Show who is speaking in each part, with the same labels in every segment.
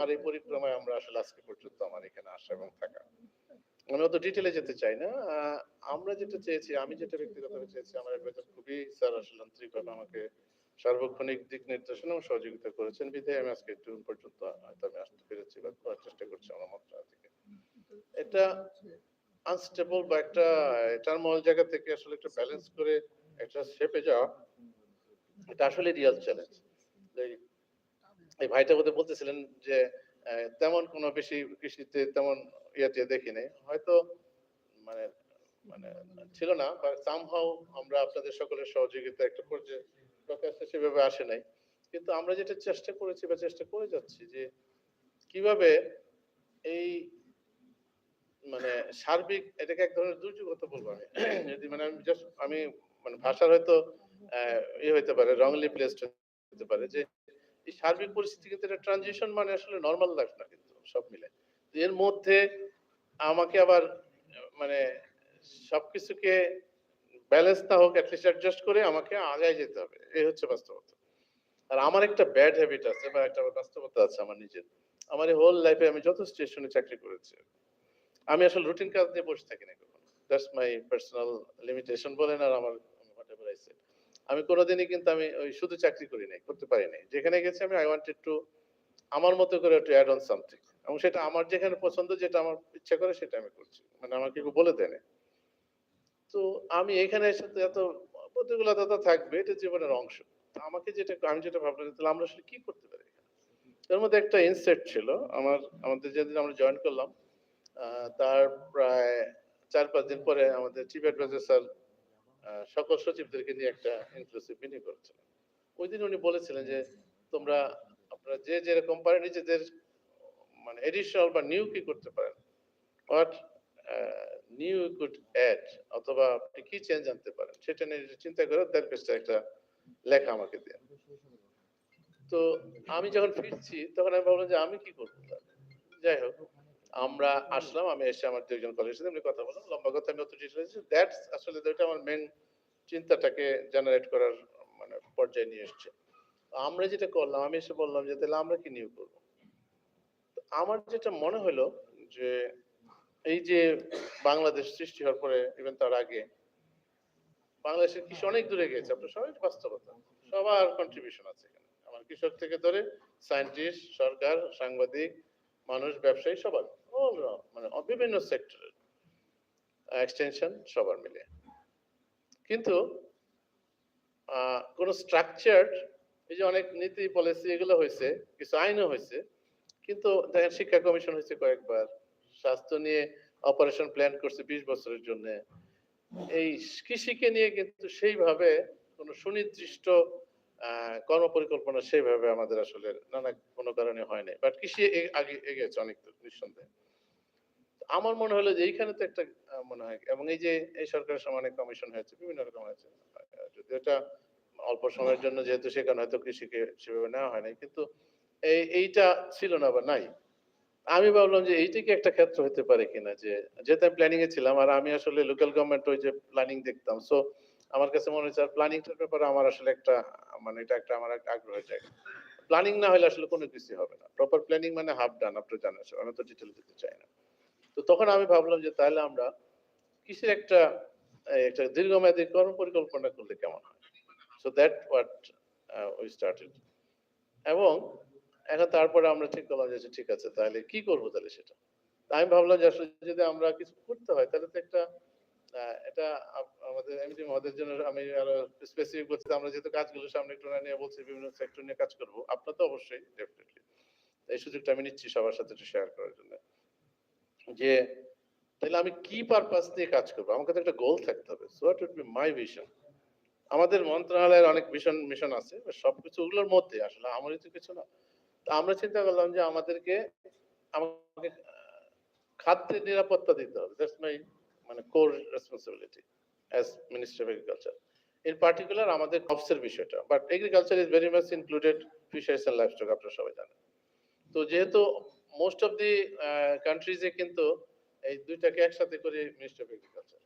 Speaker 1: আর এই পরিক্রমায় আমরা আসলে আজকে পর্যন্ত আমার এখানে আসা এবং থাকা। আমি অত ডিটেলে যেতে চাই না। আমরা যেটা চেয়েছি, আমি যেটা ব্যক্তিগতভাবে চেয়েছি, আমার অ্যাডভাইজার খুবই স্যার আসলে আন্তরিকভাবে আমাকে সার্বক্ষণিক দিক নির্দেশনা এবং সহযোগিতা করেছেন। বিধায় আমি আজকে একটু পর্যন্ত হয়তো আমি আসতে পেরেছি বা করার চেষ্টা করছি আমার মন্ত্রণালয় থেকে। এটা আনস্টেবল বা একটা টার্মল জায়গা থেকে আসলে একটা ব্যালেন্স করে একটা শেপে যাওয়া, এটা আসলে রিয়াল চ্যালেঞ্জ এই ভাইটা বোধহয় বলতেছিলেন যে তেমন কোনো বেশি কৃষিতে তেমন ইয়েতে দেখি নাই। হয়তো মানে মানে ছিল না বা সামহাও আমরা আপনাদের সকলের সহযোগিতা একটা পর্যায়ে প্রকাশে সেভাবে আসে নাই। কিন্তু আমরা যেটা চেষ্টা করেছি বা চেষ্টা করে যাচ্ছি যে, কীভাবে এই মানে সার্বিক, এটাকে এক ধরনের দুর্যোগ হতে বলব আমি। যদি মানে আমি জাস্ট আমি মানে ভাষার হয়তো ইয়ে হতে পারে রংলি প্লেসড হতে পারে, যে এই সার্বিক পরিস্থিতি কিন্তু এটা ট্রানজিশন মানে আসলে নর্মাল লাইফ না কিন্তু সব মিলে। এর মধ্যে আমাকে আবার মানে সবকিছুকে ব্যালেন্স না হোক অ্যাটলিস্ট অ্যাডজাস্ট করে আমাকে আগায় যেতে হবে। এই হচ্ছে বাস্তবতা। আর আমার একটা ব্যাড হ্যাবিট আছে বা একটা বাস্তবতা আছে আমার নিজের। আমার এই হোল লাইফে আমি যত স্টেশনে চাকরি করেছি। আমি আসলে রুটিন কাজ নিয়ে বসে থাকি না কখনো। দ্যাটস মাই পার্সোনাল লিমিটেশন বলেন আর আমার হোয়াটএভার আই সে আমি কোনোদিনই কিন্তু আমি ওই শুধু চাকরি করি নাই, করতে পারি নাই। যেখানে গেছি আমি আই ওয়ান্টেড টু আমার মতো করে একটু অ্যাড অন সামথিং এবং সেটা আমার যেখানে পছন্দ, যেটা আমার ইচ্ছা করে, সেটা আমি করছি। মানে আমাকে কেউ বলে দেয় তো আমি এখানে এসে তো এত প্রতিকূলতা তো থাকবে, এটা জীবনের অংশ। আমাকে যেটা, আমি যেটা ভাবলাম তাহলে আমরা আসলে কি করতে পারি? এর মধ্যে একটা ইনসেট ছিল। আমার, আমাদের যেদিন আমরা জয়েন করলাম তার প্রায় চার পাঁচ দিন পরে আমাদের চিফ অ্যাডভাইজার স্যার সকল সচিবদেরকে নিয়ে একটা ইনক্লুসিভ মিটিং করেছিলেন। ওই দিন উনি বলেছিলেন যে, তোমরা আপনারা যে যেরকম পারে নিজেদের মানে এডিশনাল বা নিউ কি করতে পারেন। হোয়াট নিউ কুড অ্যাড অথবা আপনি কি চেঞ্জ আনতে পারেন, সেটা নিয়ে চিন্তা করে তার পেছনে একটা লেখা আমাকে দিয়ে। তো আমি যখন ফিরছি, তখন আমি ভাবলাম যে আমি কি করব? যাই হোক আমরা আসলাম আমি এসে আমার দুইজন কলেজের সাথে এমনি কথা বললাম লম্বা কথা আমি অত দ্যাটস আসলে ওইটা আমার মেন চিন্তাটাকে জেনারেট করার মানে পর্যায়ে নিয়ে এসছে। আমরা যেটা করলাম আমি এসে বললাম যে তাহলে আমরা কি নিউ করব? আমার যেটা মনে হলো যে এই যে বাংলাদেশ সৃষ্টি হওয়ার পরে ইভেন তার আগে বাংলাদেশের কৃষি অনেক দূরে গেছে আপনার সবাই বাস্তবতা। সবার কন্ট্রিবিউশন আছে এখানে। আমার কৃষক থেকে ধরে সায়েন্টিস্ট সরকার সাংবাদিক মানুষ ব্যবসায়ী সবার। মানে বিভিন্ন সেক্টরের এক্সটেনশন সবার মিলে। কিন্তু কোন স্ট্রাকচার এই যে অনেক নীতি পলিসি এগুলো হয়েছে, কিছু আইনও হয়েছে, কিন্তু দেখেন শিক্ষা কমিশন হয়েছে কয়েকবার, স্বাস্থ্য নিয়ে অপারেশন প্ল্যান করছে বিশ বছরের জন্য। এই কৃষিকে নিয়ে কিন্তু সেইভাবে কোনো সুনির্দিষ্ট কর্মপরিকল্পনা সেইভাবে আমাদের আসলে নানা কোনো কারণে হয় নাই। বাট কৃষি আগে এগিয়েছে অনেক নিঃসন্দেহে। আমার মনে হলো যে এইখানে তো একটা মনে হয়, এবং এই যে এই সরকারের সময় অনেক কমিশন হয়েছে, বিভিন্ন রকম হয়েছে। যদি এটা অল্প সময়ের জন্য যেহেতু সেখানে হয়তো কৃষিকে সেভাবে নেওয়া হয় নাই, কিন্তু এই, এইটা ছিল না বা নাই। আমি ভাবলাম যে এইটা কি একটা ক্ষেত্র হতে পারে কিনা, যে যেহেতু আমি প্ল্যানিং এ ছিলাম, আর আমি আসলে লোকাল গভর্নমেন্ট ওই যে প্ল্যানিং দেখতাম সো আমার কাছে মনে হচ্ছে প্ল্যানিংটার ব্যাপারে আমার আসলে একটা মানে এটা একটা আমার একটা আগ্রহের জায়গা প্ল্যানিং না হলে আসলে কোনো কিছু হবে না। প্রপার প্ল্যানিং মানে হাফ ডান আপনি জানেন, আমি তো ডিটেল দিতে চাই না। তো তখন আমি ভাবলাম যে তাহলে আমরা কৃষির একটা একটা দীর্ঘমেয়াদী কর্ম পরিকল্পনা করলে কেমন হয়? So that what we started এবং এখন তারপরে আমরা ঠিক করলাম যে আচ্ছা, ঠিক আছে তাহলে কি করব তাহলে সেটা? আমি ভাবলাম যে আসলে যদি আমরা কিছু করতে হয় তাহলে তো একটা এটা আমাদের এমনি মহাদের জন্য আমি আরও স্পেসিফিক বলছি আমরা যেহেতু কাজগুলো সামনে একটু নিয়ে বলছি বিভিন্ন সেক্টর নিয়ে কাজ করব আপনার তো অবশ্যই ডেফিনেটলি এই সুযোগটা আমি নিচ্ছি সবার সাথে একটু শেয়ার করার জন্য। যে তাহলে আমি কি পারপাস দিয়ে কাজ করব? আমাকে তো একটা গোল থাকতে হবে। So what would be my vision আমাদের মন্ত্রণালয়ের অনেক মিশন মিশন আছে সবকিছু ওগুলোর মধ্যে আসলে আমারই তো কিছু না। তো আমরা চিন্তা করলাম যে আমাদেরকে, আমাকে খাদ্যের নিরাপত্তা দিতে হবে। দ্যাটস মাই মানে core responsibility as minister of agriculture in particular আমাদের ক্রপসের বিষয়টা। But agriculture is very much included fisheries and livestock আপনারা সবাই জানেন। তো যেহেতু মোস্ট অফ দি কান্ট্রিজে কিন্তু এই দুইটাকে একসাথে করে মিনিস্টার অফ এগ্রিকালচার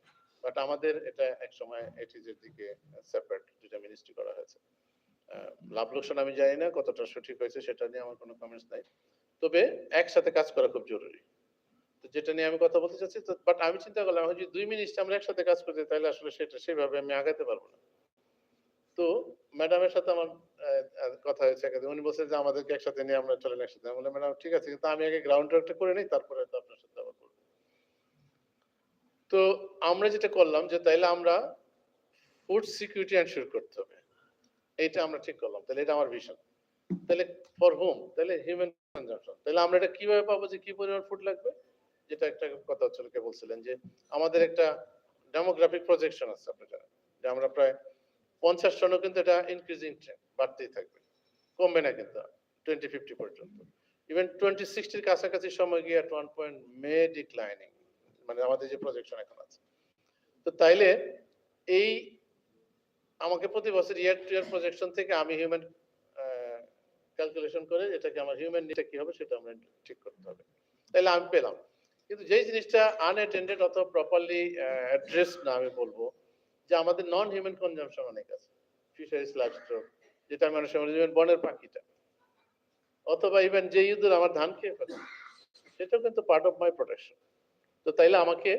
Speaker 1: বাট আমাদের এটা এক সময় এটিজের দিকে সেপারেট দুইটা মিনিস্ট্রি করা হয়েছে। লাভ লোকসান আমি জানি না কতটা সঠিক হয়েছে সেটা নিয়ে আমার কোনো কমেন্টস নাই, তবে একসাথে কাজ করা খুব জরুরি। তো যেটা নিয়ে আমি কথা বলতে চাচ্ছি বাট আমি চিন্তা করলাম যদি দুই মিনিট আমরা একসাথে কাজ করতে তাহলে আসলে সেটা সেভাবে আমি আগাতে পারব না। তো ম্যাডামের সাথে আমার কথা হয়েছে একদিন উনি বলছেন যে, আমাদেরকে একসাথে নিয়ে আমরা চলেন, একসাথে। আমি বললাম, ম্যাডাম, ঠিক আছে। কিন্তু আমি আগে গ্রাউন্ড ওয়ার্কটা করে নিই, তারপরে তো আপনার সাথে আবার করব। তো আমরা যেটা করলাম যে, তাইলে আমরা ফুড সিকিউরিটি এনশিওর করতে হবে। এটা আমরা ঠিক করলাম। তাহলে এটা আমার ভিশন তাহলে ফর হোম তাহলে হিউম্যান কনজাম্পশন তাহলে আমরা এটা কীভাবে পাবো যে, কি পরিমাণ ফুড লাগবে? যেটা একটা কথা হচ্ছে কে বলছিলেন যে, আমাদের একটা ডেমোগ্রাফিক প্রজেকশন আছে আপনি জানেন। যে আমরা প্রায় পঞ্চাশ টনও কিন্তু এটা ইনক্রিজিং ট্রেন্ড বাড়তেই থাকবে। কমবে না কিন্তু টোয়েন্টি ফিফটি পর্যন্ত। ইভেন টোয়েন্টি সিক্সটির কাছাকাছি সময় গিয়ে at one point may declining মানে আমাদের যে প্রজেকশন এখন আছে। তো তাইলে এই আমাকে প্রতি বছর ইয়ার টু ইয়ার প্রজেকশন থেকে আমি হিউম্যান ক্যালকুলেশন করে এটাকে আমার হিউম্যান নিটা কি হবে সেটা আমরা ঠিক করতে হবে। তাহলে আমি পেলাম। কিন্তু যেই জিনিসটা আনঅ্যাটেন্ডেড অথবা প্রপারলি অ্যাড্রেস না আমি বলব, যে আমাদের নন হিউম্যান কনজামশন অনেক আছে। ফিশারিজ লাইভস্টক যেটা অনেক সময় বনের পাখিটা। অথবা ইভেন যে ইঁদুর আমার ধান খেয়ে ফেলে, সেটাও কিন্তু পার্ট অফ মাই প্রোটেকশন তো তাইলে আমাকে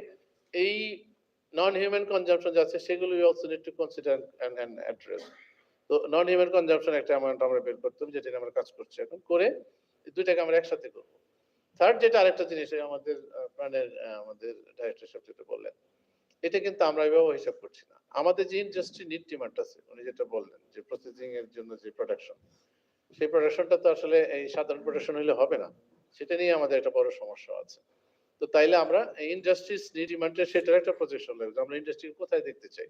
Speaker 1: এই নন হিউম্যান কনজাম্পশন যাচ্ছে সেগুলো also need to consider and and address তো নন হিউম্যান কনজাম্পশন একটা অ্যামাউন্ট আমরা বের করতে হবে, যেটা আমরা কাজ করছি। এখন করে দুইটাকে আমরা একসাথে করব। থার্ড যেটা আরেকটা জিনিস আমাদের প্রাণের আমাদের ডাইরেক্টর সাহেব যেটা বললেন এটা কিন্তু আমরা এভাবে হিসাব করছি না। আমাদের যে ইন্ডাস্ট্রি নিট ডিমান্ড আছে, উনি যেটা বললেন যে প্রসেসিং এর জন্য যে প্রোডাকশন সেই প্রোডাকশনটা তো আসলে এই সাধারণ প্রোডাকশন হলে হবে না। সেটা নিয়ে আমাদের একটা বড় সমস্যা আছে। তো তাইলে আমরা ইন্ডাস্ট্রিজ নিড ডিমান্ডের সেটার একটা প্রজেকশন লাগবে আমরা ইন্ডাস্ট্রি কোথায় দেখতে চাই।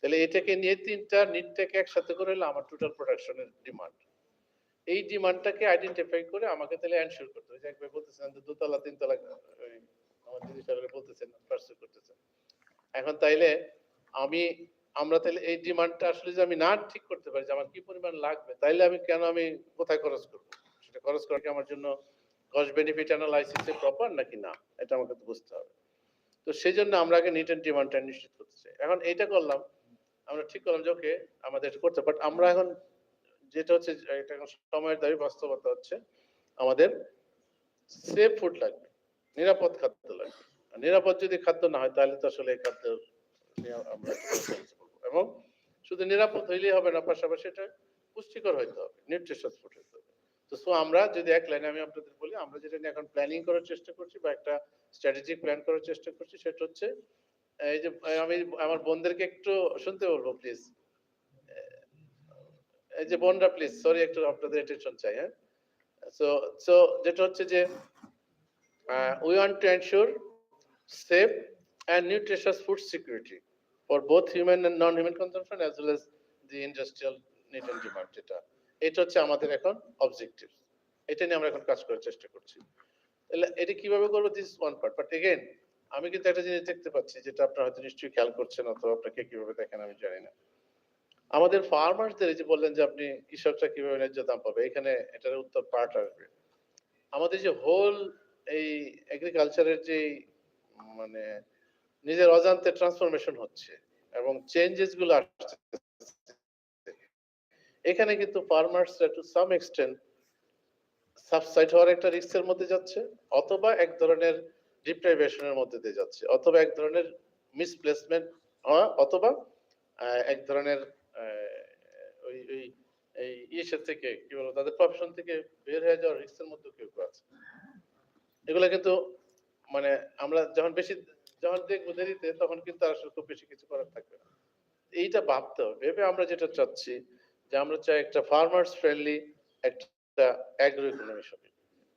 Speaker 1: তাহলে এটাকে নিয়ে তিনটা নিটটাকে একসাথে করে হলে আমার টোটাল প্রোডাকশনের ডিমান্ড এই ডিমান্ডটাকে আইডেন্টিফাই করে আমাকে তাহলে এনশিওর করতে হবে। যে একবার বলতেছেন দোতলা, তিনতলা আমার সাহেব বলতেছেন পার্সু করতেছেন। এখন তাইলে আমি, আমরা তাহলে এই ডিমান্ডটা আসলে যে আমি না ঠিক করতে পারি, যে আমার কি পরিমাণ লাগবে, তাইলে আমি কেন আমি কোথায় খরচ করব? সেটা খরচ করা কি আমার জন্য কস্ট বেনিফিট অ্যানালাইসিস প্রপার নাকি না? এটা আমাকে তো বুঝতে হবে। তো সেই জন্য আমরা আগে নিট এন্ড ডিমান্ডটা নিশ্চিত করতে চাই। এখন এইটা করলাম, আমরা ঠিক করলাম যে ওকে আমাদের করতে বাট আমরা এখন যেটা হচ্ছে, এটা এখন সময়ের দাবি, বাস্তবতা হচ্ছে আমাদের সেফ ফুড লাগবে, নিরাপদ খাদ্য লাগবে। নিরাপদ যদি খাদ্য না হয়, তাহলে তো আসলে এই খাদ্য আমরা। এবং শুধু নিরাপদ হইলেই হবে না, পাশাপাশি এটা পুষ্টিকর হইতে হবে নিউট্রিশাস ফুড হইতে হবে। তো সো আমরা যদি এক লাইনে আমি আপনাদের বলি, আমরা যেটা নিয়ে এখন প্ল্যানিং করার চেষ্টা করছি বা একটা স্ট্র্যাটেজিক প্ল্যান করার চেষ্টা করছি, সেটা হচ্ছে, এই যে, আমি আমার বোনদেরকে একটু শুনতে বলব প্লিজ এই যে, বোনরা প্লিজ সরি একটু আপনাদের অ্যাটেনশন চাই হ্যাঁ? সো সো যেটা হচ্ছে যে we want to ensure safe and nutritious food security for both human and non-human consumption as well as the industrial need and demand যেটা। এটা হচ্ছে আমাদের এখন অবজেক্টিভ এটা নিয়ে আমরা এখন কাজ করার চেষ্টা করছি। তাহলে এটা কীভাবে করব? This one part but again আমি কিন্তু একটা জিনিস দেখতে পাচ্ছি যেটা আপনারা হয়তো নিশ্চয়ই খেয়াল করছেন অথবা আপনাকে কীভাবে দেখেন আমি জানি না। আমাদের ফার্মারদের এই যে বললেন যে আপনি কৃষকরা কীভাবে ন্যায্য দাম পাবে, এখানে এটার উত্তর পার্ট আসবে। আমাদের যে হোল এই এগ্রিকালচারের যে মানে নিজের অজান্তে ট্রান্সফরমেশন হচ্ছে এবং চেঞ্জেসগুলো আসছে। এখানে কিন্তু ফার্মার্সরা টু সাম এক্সটেন্ট সাবসাইড হওয়ার একটা রিস্কের মধ্যে যাচ্ছে অথবা এক ধরনের ডিপ্রাইভেশনের মধ্যে দিয়ে যাচ্ছে অথবা এক ধরনের মিসপ্লেসমেন্ট হওয়া অথবা এক ধরনের ওই ওই, এই ইসের থেকে কি বলব, তাদের প্রফেশন থেকে বের হয়ে যাওয়ার রিস্কের মধ্যে কেউ আছে। এগুলা কিন্তু মানে আমরা যখন বেশি, যখন দেখব দেরিতে, তখন কিন্তু আসলে খুব বেশি কিছু করার থাকবে না। এইটা ভাবতে হবে। ভেবে আমরা যেটা চাচ্ছি, যে আমরা চাই একটা ফার্মার্স ফ্রেন্ডলি একটা অ্যাগ্রো ইকোনমি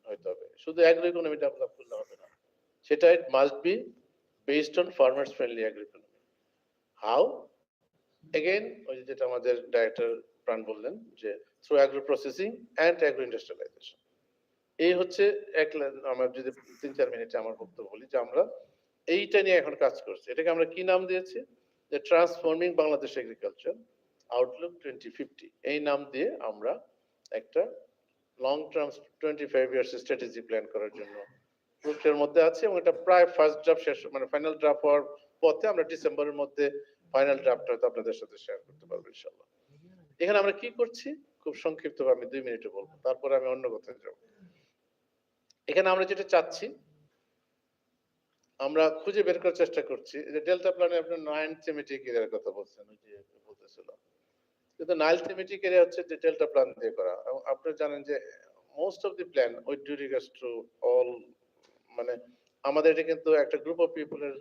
Speaker 1: হইতে হবে। শুধু অ্যাগ্রো ইকোনমি ডেভেলপ করলে হবে না। সেটা it must be based on farmers friendly agro economy how again ওই যেটা আমাদের ডাইরেক্টর প্রাণ বললেন, যে through agro processing and agro industrialisation এই হচ্ছে এক আমার যদি তিন চার মিনিটে আমার বক্তব্য বলি যে আমরা এইটা নিয়ে এখন কাজ করছি। এটাকে আমরা কি নাম দিয়েছি? যে transforming Bangladesh agriculture outlook twenty fifty এই নাম দিয়ে আমরা একটা long term twenty five years strategy plan করার জন্য প্রক্রিয়ার মধ্যে আছে এবং এটা প্রায় ফার্স্ট ড্রাফট শেষ মানে ফাইনাল ড্রাফট হওয়ার পথে আমরা ডিসেম্বরের মধ্যে ফাইনাল ড্রাফট হয়তো আপনাদের সাথে শেয়ার করতে পারব ইনশাল্লাহ এখানে আমরা কি করছি? খুব সংক্ষিপ্ত আমি দুই মিনিটে বলব, তারপরে আমি অন্য কথায় যাব। এখানে আমরা যেটা চাচ্ছি, আমরা খুঁজে বের করার চেষ্টা করছি যে ডেল্টা প্ল্যানে আপনি নাইন থিমেটিক এরিয়ার কথা বলছেন, ওই যে বলতেছিল। কিন্তু নাইল থিমেটিক এরিয়া হচ্ছে যে ডেল্টা প্ল্যান দিয়ে করা। এবং আপনি জানেন যে most of the plan with due regards to all মানে আমাদের এটা কিন্তু একটা গ্রুপ অফ পিপলের